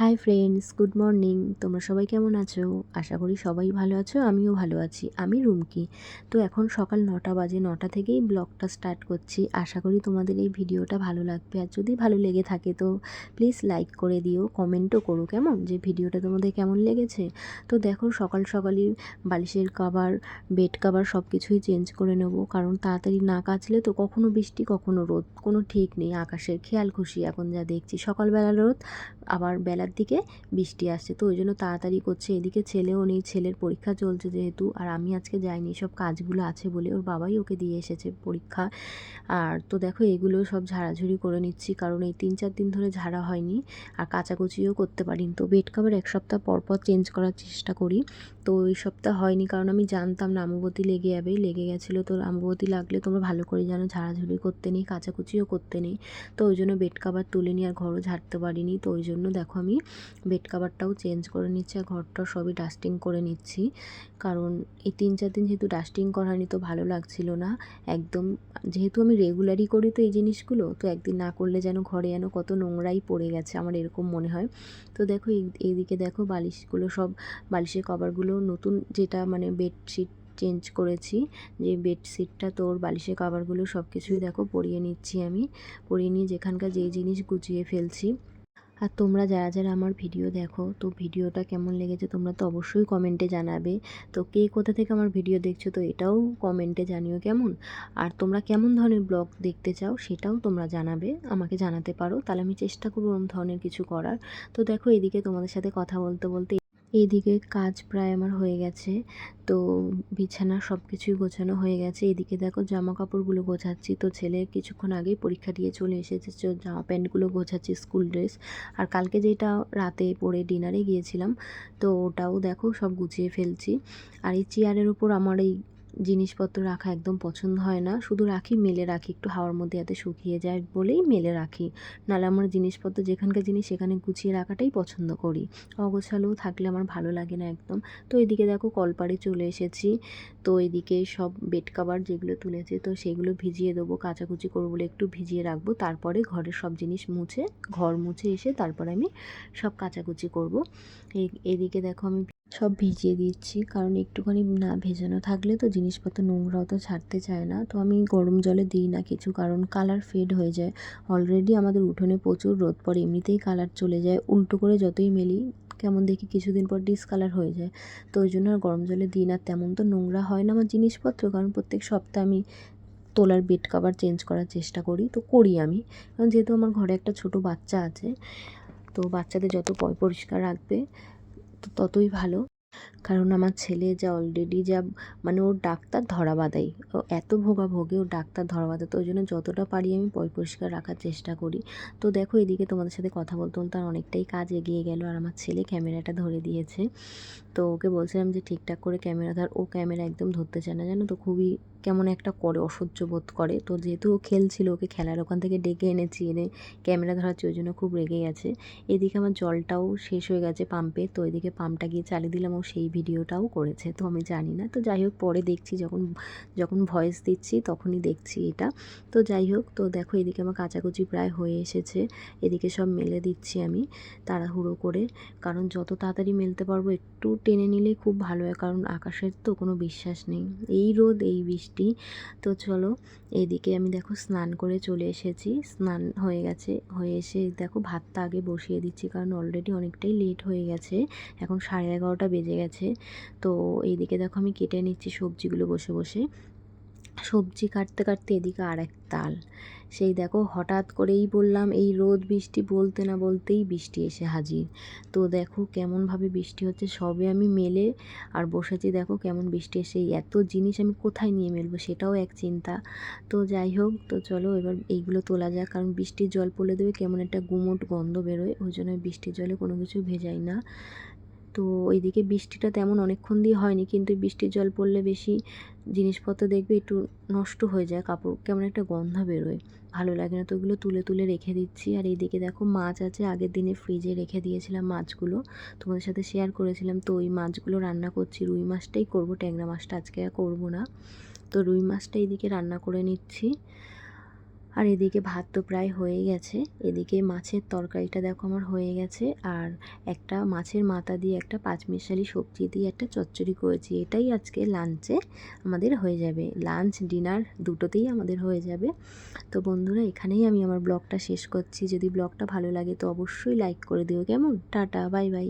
Hi friends good morning তোমরা সবাই কেমন আছো? আশা করি সবাই ভালো আছো, আমিও ভালো আছি। আমি রুমকি। তো এখন সকাল নটা বাজে, নটা থেকেই ব্লগটা স্টার্ট করছি। আশা করি তোমাদের এই ভিডিওটা ভালো লাগবে। আর যদি ভালো লেগে থাকে তো প্লিজ লাইক করে দিও কমেন্টও করো, কেমন? যে ভিডিওটা তোমাদের কেমন লেগেছে? তো দেখো সকাল সকালই বালিশের কাবার বেড কাবার সব কিছুই চেঞ্জ করে নেব। কারণ তাড়াতাড়ি না কাচলে তো কখনো বৃষ্টি, কখনো রোদ। কোনো ঠিক নেই, আকাশের খেয়াল খুশি এখন যা দেখছি। সকালবেলা রোদ, আবার বেলার দিকে বৃষ্টি আসছে। তো ওই জন্য তাড়াতাড়ি করছে। এদিকে ছেলেও নেই, ছেলের পরীক্ষা চলছে যেহেতু। আর আমি আজকে যাইনি, সব কাজগুলো আছে বলে ওর বাবাই ওকে দিয়ে এসেছে পরীক্ষা। আর তো দেখো এগুলো সব ঝাড়াঝুড়ি করে নিচ্ছি, কারণ এই তিন চার দিন ধরে ঝাড়া হয়নি। আর কাচাকুচিও করতে পারিনি। তো বেড কাভার এক সপ্তাহ পর পর চেঞ্জ করার চেষ্টা করি। তো এই সপ্তাহ হয়নি, কারণ আমি জানতাম না আমবতী লেগে যাবে। লেগে গেছিল তো আমবতী লাগলে তোমরা ভালো করে জানো, ঝাড়াঝুড়ি করতে নেই, কাচাকুচিও করতে নেই। তো ওই জন্য বেড কাভার তুলে নিই আর ঘরও ঝাড়তে পারিনি। তো ওই জন্য দেখো আমি বেড কাভারটাও চেঞ্জ করে নিচ্ছি আর ঘরটা সবই ডাস্টিং করে নিচ্ছি। কারণ এই তিন চার দিন যেহেতু ডাস্টিং করানি তো ভালো লাগছিল না। একদম যেহেতু আমি রেগুলারই করি তো এই জিনিসগুলো, তো একদিন না করলে যেন ঘরে যেন কত নোংরাই পড়ে গেছে আমার এরকম মনে হয়। তো দেখো এইদিকে দেখো বালিশগুলো সব, বালিশের কভারগুলো নতুন যেটা মানে বেডশিট চেঞ্জ করেছি, যে বেডশিটটা তোর বালিশের কাভারগুলো সব কিছুই দেখো পরিয়ে নিচ্ছি আমি। পরিয়ে নিয়ে যেখানকার যেই জিনিস গুছিয়ে ফেলছি। আর তোমরা যারা যারা আমার ভিডিও দেখো, তো ভিডিওটা কেমন লেগেছে তোমরা তো অবশ্যই কমেন্টে জানাবে। তো কে কোথা থেকে আমার ভিডিও দেখছ, তো এটাও কমেন্টে জানিও কেমন। আর তোমরা কেমন ধরনের ব্লগ দেখতে চাও, সেটাও তোমরা জানাবে, আমাকে জানাতে পারো। তাহলে আমি চেষ্টা করব ওরম ধরনের কিছু করার। তো দেখো, এদিকে তোমাদের সাথে কথা বলতে বলতে এইদিকে কাজ প্রায় আমার হয়ে গেছে। তো বিছানা সব কিছুই গোছানো হয়ে গেছে। এদিকে দেখো জামা কাপড়গুলো গোছাচ্ছি। তো ছেলে কিছুক্ষণ আগেই পরীক্ষা দিয়ে চলে এসেছে। জামা প্যান্টগুলো গোছাচ্ছি স্কুল ড্রেস। আর কালকে যেটা রাতে পরে ডিনারে গিয়েছিলাম, তো ওটাও দেখো সব গুছিয়ে ফেলছি। আর এই চেয়ারের উপর আমার এই জিনিসপত্র রাখা একদম পছন্দ হয় না। শুধু রাখি, মেলে রাখি। একটু হাওয়ার মধ্যে যাতে শুকিয়ে যায় বলেই মেলে রাখি। নাহলে আমার জিনিসপত্র যেখানকার জিনিস সেখানে গুছিয়ে রাখাটাই পছন্দ করি। অগোছালোও থাকলে আমার ভালো লাগে না একদম। তো এদিকে দেখো কলপাড়ে চলে এসেছি। তো এদিকে সব বেড কাভার যেগুলো তুলেছি, তো সেগুলো ভিজিয়ে দেবো, কাচাকুচি করব বলে একটু ভিজিয়ে রাখব। তারপরে ঘরের সব জিনিস মুছে, ঘর মুছে এসে তারপরে আমি সব কাচাকুচি করব। এদিকে দেখো আমি সব ভিজিয়ে দিচ্ছি। কারণ একটুখানি না ভেজানো থাকলে তো জিনিসপত্র নোংরাও তো ছাড়তে চায় না। তো আমি গরম জলে দিই না কিছু, কারণ কালার ফেড হয়ে যায়। অলরেডি আমাদের উঠোনে প্রচুর রোদ পড়ে, এমনিতেই কালার চলে যায়। উল্টো করে যতই মেলি, কেমন দেখি কিছুদিন পর ডিসকালার হয়ে যায়। তো ওই জন্য আর গরম জলে দিই না। তেমন তো নোংরা হয় না আমার জিনিসপত্র, কারণ প্রত্যেক সপ্তাহে আমি তোলার বেড কাভার চেঞ্জ করার চেষ্টা করি। তো করি আমি, কারণ যেহেতু আমার ঘরে একটা ছোট বাচ্চা আছে, তো বাচ্চাদের যত পরিষ্কার রাখবে ততই ভালো। কারণ আমার ছেলে যা অলরেডি যা মানে ওর ডাক্তার ধরা বাঁধাই। ও এত ভোগা ভোগে ওর ডাক্তার ধরা বাঁধে, তো ওই জন্য যতটা পারি আমি পরিষ্কার রাখার চেষ্টা করি। তো দেখো এদিকে তোমাদের সাথে কথা বলতে বলতে আর অনেকটাই কাজ এগিয়ে গেল আর আমার ছেলে ক্যামেরাটা ধরে দিয়েছে। তো ওকে বলছিলাম যে ঠিকঠাক করে ক্যামেরা ধর, ও ক্যামেরা একদম ধরতে চায় না, জানো তো? খুবই কেমন একটা করে, অসহ্য বোধ করে। তো যেহেতু ও খেলছিল, ওকে খেলার ওখান থেকে ডেকে এনেছি, এনে ক্যামেরা ধরাচ্ছি ওই জন্য খুব রেগে গেছে। এদিকে আমার জলটাও শেষ হয়ে গেছে পাম্পে তো এদিকে পাম্পটা গিয়ে চালিয়ে দিলাম, ও সেই ভিডিওটাও করেছে, তো আমি জানি না। তো যাই হোক, পরে দেখছি যখন যখন ভয়েস দিচ্ছি তখনই দেখছি এটা। তো যাই হোক, তো দেখো এদিকে আমার কাচাকুচি প্রায় হয়ে এসেছে। এদিকে সব মেলে দিচ্ছি আমি তাড়াহুড়ো করে। কারণ যত তাড়াতাড়ি মেলতে পারব, একটু টেনে নিলেই খুব ভালো হয়। কারণ আকাশের তো কোনো বিশ্বাস নেই। এই রোদ, এই বৃষ্টি। তো চলো, এদিকে আমি দেখো স্নান করে চলে এসেছি। স্নান হয়ে গেছে, হয়ে এসে দেখো ভাতটা আগে বসিয়ে দিচ্ছি। কারণ অলরেডি অনেকটাই লেট হয়ে গেছে। এখন সাড়ে এগারোটা বেজে গেছে। তো এইদিকে দেখো আমি কেটে নিচ্ছি সবজিগুলো বসে বসে। সবজি কাটতে কাটতে এদিকে আর এক তাল। সেই দেখো হঠাৎ করেই বললাম, এই রোদ, বৃষ্টি বলতে না বলতেই বৃষ্টি এসে হাজির। তো দেখো কেমনভাবে বৃষ্টি হচ্ছে, সবে আমি মেলে আর বসেছি দেখো কেমন বৃষ্টি এসে এত জিনিস আমি কোথায় নিয়ে মেলবো সেটাও এক চিন্তা। তো যাই হোক, তো চলো এবার এইগুলো তোলা যাক, কারণ বৃষ্টির জল পড়লে দেবে কেমন একটা গুমোট গন্ধ বেরোয়, ওই জন্য বৃষ্টির জলে কোনো কিছু ভেজাই না। তো এইদিকে বৃষ্টিটা তেমন অনেকক্ষণ দিয়ে হয়নি, কিন্তু বৃষ্টির জল পড়লে বেশি জিনিসপত্র দেখবে একটু নষ্ট হয়ে যায়, কাপড় কেমন একটা গন্ধ বেরোয়। ভালো লাগে না তো ওগুলো তুলে তুলে রেখে দিচ্ছি। আর এইদিকে দেখো মাছ আছে, আগের দিনে ফ্রিজে রেখে দিয়েছিলাম মাছগুলো। তোমাদের সাথে শেয়ার করেছিলাম, তো ওই মাছগুলো রান্না করছি। রুই মাছটাই করব, ট্যাংরা মাছটা আজকে আর করব না। তো রুই মাছটা এইদিকে রান্না করে নিচ্ছি। আর এদিকে ভাত তো প্রায় হয়ে গেছে। এদিকে মাছের তরকারিটা দেখো আমার হয়ে গেছে। আর একটা মাছের মাথা দিয়ে একটা পাঁচমিশালি সবজি দিয়ে একটা চচ্চড়ি করেছি। এটাই আজকে লাঞ্চে আমাদের হয়ে যাবে। লাঞ্চ ডিনার দুটোতেই আমাদের হয়ে যাবে। তো বন্ধুরা, এখানেই আমি আমার ব্লগটা শেষ করছি। যদি ব্লগটা ভালো লাগে তো অবশ্যই লাইক করে দিও। কেমন? Tata bye bye